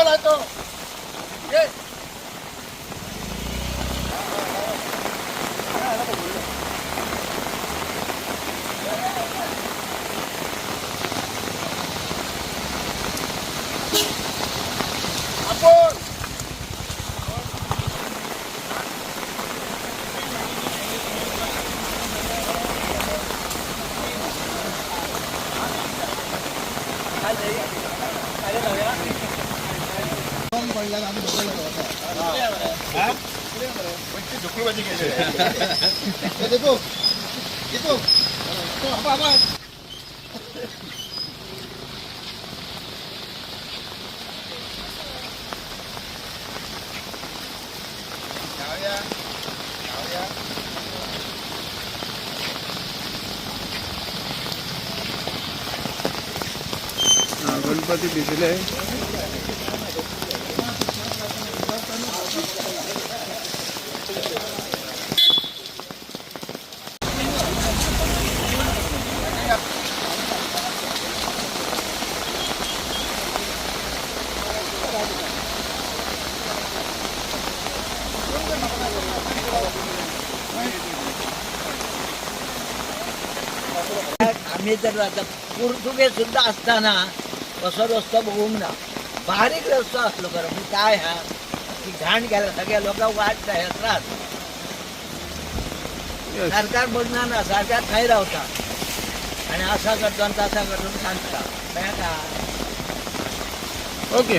Call હતો येतो येतो तो आबा आबा गणपती भिजले आम्ही तर आता पुरतुगे सुद्धा असताना असं रस्तो बघून ना बारीक रस्तो असलो खरं मग काय हा ती घाण गेला सगळ्या लोकांना वाट आहे त्रास सरकार बघणार ना सरकार खाई रावता आणि असा करतो आणि तसा करतो सांगता काय का ओके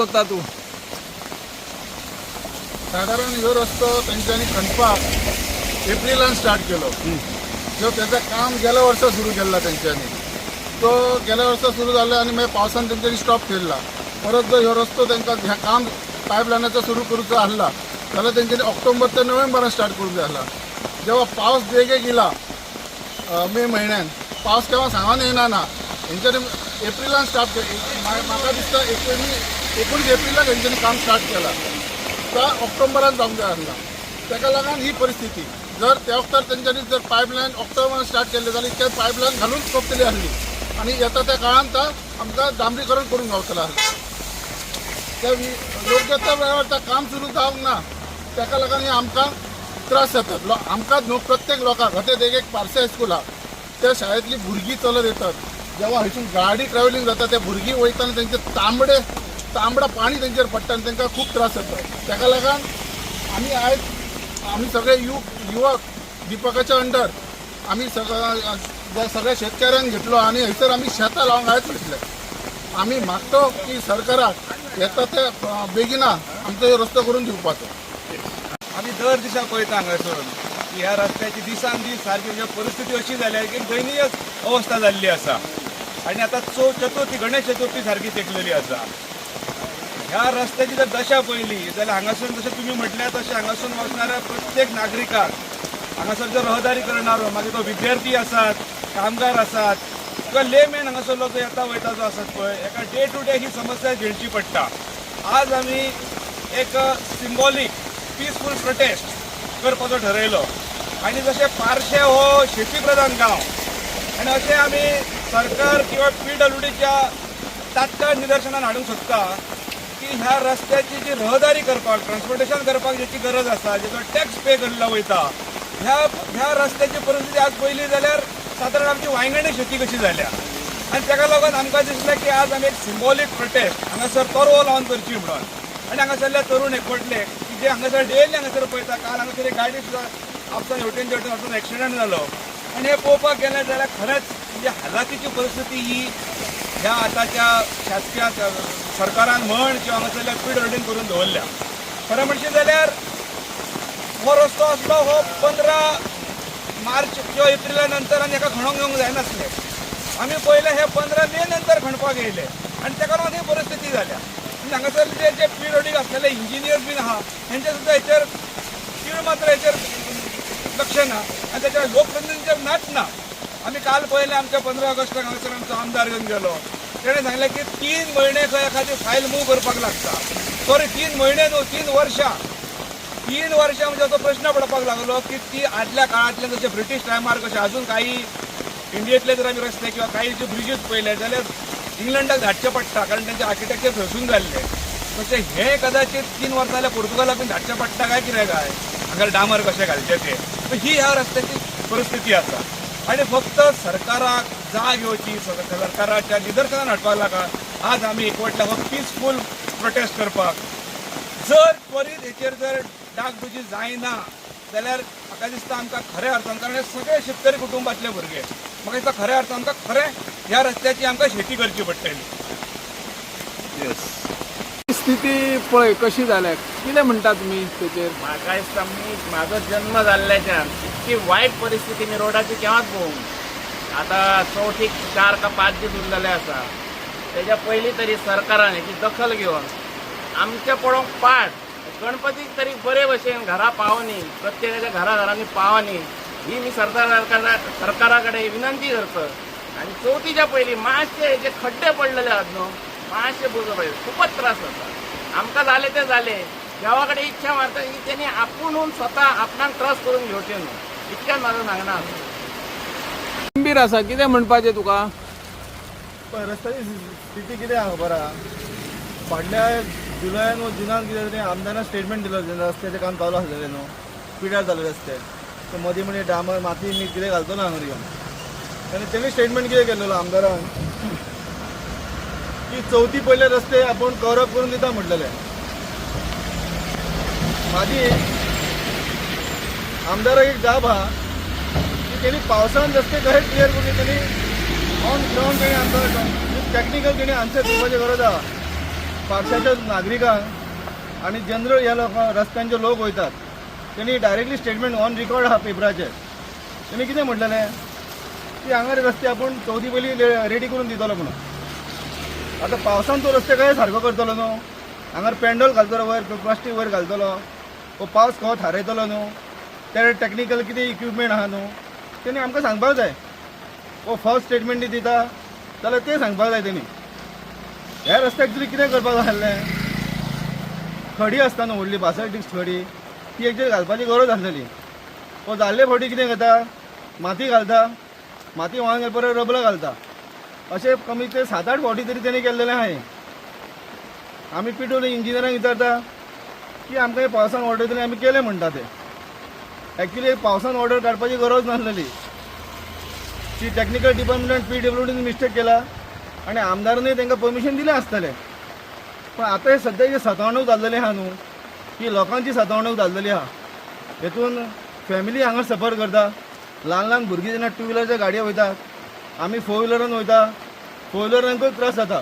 होता तू साधारण ह्यो रस्तो तेंच्यांनी खणपाक एप्रिलान स्टार्ट केलो. जो त्याचं काम गेल्या वर्सा सुरू केला त्यांच्यानी. तो गेल्या वर्सा सुरू झाला आणि मागीर पावसान तेंच्यांनी स्टॉप केला. परत जर ह्यो रस्तो तांकां ह्या काम पायपलायनाचं सुरू करूचो आसला जाल्यार तेंच्यांनी ऑक्टोबर ते नोव्हेंबरान स्टार्ट करूंक जाय आसला जेव्हा पावस बेगे गेला मे म्हयन्यान पावस केव्हा सांगून येना ना. हेंच्यांनी एप्रिलान स्टार्ट केली. म्हाका दिसता एकोणीस एकोणीस एप्रिलाक हेंच्यांनी काम स्टार्ट केला. त्या ऑक्टोबरात जावंक जाय आसला ताका लागून ही परिस्थिती. जर त्या वक्तार तेंच्यांनी जर पायपलायन ऑक्टोबरान स्टार्ट केली जाल्यार इतक्या पायपलायन घालून सोंपतली आसली आणि येता त्या काळात ता आमकां डांबरीकरण करून गावतलें आसलें त्या योग्य त्या वेळार त्या काम सुरू जावंक ना ताका लागून हे आमकां त्रास जातात लो आमकांच न्हू प्रत्येक लोकांक आतां एक एक पार्से हायस्कूल त्या शाळेतली भुरगीं चलत येतात. जेव्हा हयसून गाडी ट्रॅव्हलिंग जाता त्या भुरगीं वयताना तेंचे तांबडे तांबडा पाणी तेंचेर पडटा आनी तांकां खूब त्रास जाता ताका लागून आमी आयज आमी सगळे यु युवक दिपकाच्या अंडर आमी सगळ्या सगळ्या शेतकऱ्यांक घेतलो आनी हयसर आमी शेतां लावंक आयज वयतले आमी मागतो की सरकाराक येता ते बेगिना आमचो रस्तो करून दिवपाचो आमी दर दिसा पळयता हांगासर की ह्या रस्त्याची दिसान दीस सारकी म्हणजे परिस्थिती अशी जाल्या की दयनीय अवस्था जाल्ली आसा आनी आतां चौ चतुर्थी गणेश चतुर्थी सारकी तेकलेली आसा ह्या रस्त्याची जर दशा पहिली जाल्यार हांगासून जशें तुमी म्हटल्या तशें हांगासून वचणाऱ्या प्रत्येक नागरिकाक हांगासर जो रहदारी करणारो मागीर तो विद्यार्थी आसात कामगार आसात किंवा लेमॅन हांगासरलो जो येता वयता जो आसात पळय एका डे टू डे ही समस्या झेलची पडटा. आज आमी एक सिंबॉलीक पिसफूल प्रोटेस्ट करपाचो ठरयलो आनी जशें पार्शे हो शेती प्रधान गांव आनी अशें आमी सरकार किंवा पी डब्ल्यू डीच्या तात्काळ निदर्शनान हाडूंक सोदता की ह्या रस्त्याची जी रहदारी करपाक ट्रान्सपोर्टेशन करपाक ज्याची गरज आसा जेचो टॅक्स पे केल्लो वयता ह्या ह्या रस्त्याची परिस्थिती आज पयली जाल्यार सादारण आमची वांयगणी शेती कशी जाल्या? आनी ताका लागून आमकां दिसलें की आज आमी एक सिंबॉलीक प्रोटेस्ट हांगासर तरवो लावन करची म्हणून. आनी हांगासरल्या तरुण एकवटले की जे हांगासर डेली हांगासर पळयता काल हांगासर एक गाडी सुद्दां आपसान हेवटेन जेवटेन वचून एक्सिडंट जालो आनी हे पळोवपाक गेलें जाल्यार खरेंच म्हणजे हालाकीची परिस्थिती ही ह्या आतांच्या शासकीय सरकारान म्हण किंवा हांगासरल्या पीड होल्डिंग करून दवरल्या. खरें म्हणचें जाल्यार हो रस्तो असलो हो पंदरा मार्च किंवा एप्रिला नंतर आनी हेका खणोंक येवंक जायनासलें. आमी पयले हे पंदरा मे नंतर खणपाक येयले. आनी ताका लागून ही परिस्थिती जाल्या. आनी हांगासर जे जे पी रोडीक आसलेले इंजिनियर्स बीन आहा हेंचे सुद्दां हेचेर तीळ मात्र हेचेर लक्ष ना. आनी त्याच्या लोकप्रतिनिधींचेर नाच ना. आमी काल पहिले आमच्या पंदरा ऑगस्ट हांगासर आमचो आमदार घेवन गेलो. तेणें सांगलें की तीन म्हयने खंय एखादी फायल मूव करपाक लागता. सॉरी तीन म्हयने न्हू तीन वर्सां तीन वर्सां म्हणजे तो प्रश्न पडपाक लागलो की ती आदल्या काळांतल्यान जसे ब्रिटीश टायमार कशें अजून काही इंडियेतले जर आमी रस्ते किंवा काही जे ब्रिजीस पळयले जाल्यार इंग्लंडाक धाडचे पडटा कारण त्यांचे आर्किटेक्चर थंयसून जाल्ले तशें हे कदाचित तीन वर्सां जाल्यार पोर्तुगालाक बीन धाडचे पडटा काय कितें काय? हांगा डामर कशें घालचे ते? ही ह्या रस्त्याची परिस्थिती आसा आणि फक्त सरकाराक जाग घेवची सरकाराच्या निदर्शनान हाडपाक लागा. आज आमी एकवटल्या हो पिसफूल प्रोटेस्ट करपाक. जर त्वरीत हेचेर जर डागडुजी जायना जाल्यार म्हाका दिसता आमकां खऱ्या अर्थान कारण हे सगळे शेतकरी कुटुंबातले भुरगे. म्हाका दिसता खऱ्या अर्थान आमकां खरें ह्या रस्त्याची आमकां शेती करची पडटली. स्थिती पळय कशी जाल्या कितें म्हणटा तुमी तेचेर म्हाका दिसता मी म्हाजो जन्म जाल्ल्याच्यान इतकी वायट परिस्थिती मी रोडाची केव्हाच पळोवंक आतां चवथीक चार का पांच दीस उरलेले आसा तेच्या पयलीं तरी सरकारान हेची दखल घेवन आमचे पळोवंक पाट गणपतीक तरी बरे भशेन घरा पावनी प्रत्येकाच्या घरा घरांनी पावनी ही मी सरकार सरकारा कडेन विनंती करता. आनी चवथीच्या पयलीं मातशे जे खड्डे पडलेले आहात न्हू मातशे बुजो पाहिजे खूपच त्रास जाता आमकां जाले ते जाले देवा कडेन इच्छा मारता की तेणी आपुणून स्वता आपणाक त्रास करून घेवचे न्हू इतक्यान म्हाजो सांगणा आसा गंभीर आसा कितें म्हणपाचें तुका? रस्त्याची स्थिती कितें आहा खबर आहा फाटल्या जुलयान व जुनान कितें तरी आमदारान स्टेटमेंट दिलो रस्त्याचें काम चालू आसलेलें न्हू पिड्यार जाले रस्ते. तर मदीं म्हणजे डामर माती मी कितें घालतो ना हांगा येवन आनी तेणी स्टेटमेंट कितें केलेलो आमदारान? की चवथी पयले रस्ते आपूण कवरअप करून दिता म्हटलेले माझी आमदाराक एक जाब आहा की तेणी पावसान रस्ते कशे क्लियर करून तेणी ऑन ग्राउंड त्यांनी आमकां टॅक्निकल त्यांनी आन्सर दिवपाची गरज आहा पावसाच्या नागरिकांक आनी जनरल ह्या लोकांक रस्त्यांचे लोक वयतात तेणी डायरेक्टली स्टेटमेंट ऑन रिकॉर्ड आहा पेपराचेर तेणी कितें म्हटलेले की हांगा रस्ते आपूण चवथी पयलीं रेडी करून दितलो म्हणून. आतां पावसान तो रस्ते काय सारको करतलो न्हू? हांगा पेंडॉल घालतलो वयर प्लास्टीक वयर घालतलो. वो पावस खंय थारयतलो न्हू? ते टॅक्निकल कितें इक्विपमेंट आहा न्हू? तेणी आमकां सांगपाक जाय. वो फर्स्ट स्टेटमेंट दिता जाल्यार तें सांगपाक जाय तेणी. ह्या रस्त्याक एक्चुली कितें करपाक आसलें खडी आसता न्हू व्हडली बासठ डिक्स खडी. ती एकचेर घालपाची गरज आसलेली. वो जाल्ले फावटी कितें करता? माती घालता. माती व्हांवन परत रबलां घालता. अशें कमी ते सात आठ फावटी तरी त्यांनी केलेले आहाय आमी पिटून इंजिनियरांक विचारता की आमकां हे पावसान ऑर्डर दिली आमी केले म्हणटा ते. ॲक्च्युली पावसान ऑर्डर काडपाची गरज नासलेली ती टेक्निकल डिपार्टमेंटान पी डब्ल्यू डीन मिस्टेक केला आणि आमदारांनी तांकां परमिशन दिलें आसतलें पण आता हे सध्या जी सतावणूक जाल्लेली आहा न्हू ही लोकांची सतावणूक जाल्लेली आहा हेतून फॅमिली हांगा सफर करता ल्हान ल्हान भुरगीं जेन्ना टू व्हिलरच्या गाडयो वयतात आमी फोर व्हिलरान वयता फोर व्हिलरांकूय त्रास जाता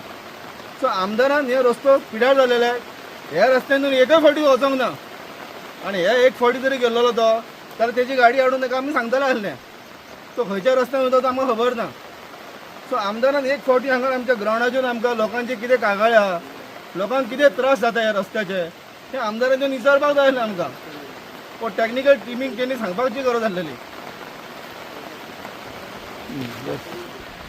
सो आमदारान हे रस्तो पिड्यार जालेले ह्या रस्त्यांतून एकय फावटी वचोंक ना. आनी हे एक फावटी जरी गेल्लो तो जाल्यार तेजी गाडी हाडून ताका आमी सांगतले आसलें तो खंयच्या रस्त्यान वयता तो आमकां खबर ना. सो आमदारान एक फावटी हांगा आमच्या ग्रावंडाचेर आमकां लोकांचे कितें कागाळ आहा लोकांक कितें त्रास जाता ह्या रस्त्याचे हे आमदारांचे विचारपाक जाय आसलें आमकां. पण टॅक्निकल टिमीक तेणी सांगपाची गरज आसलेली. 嗯对。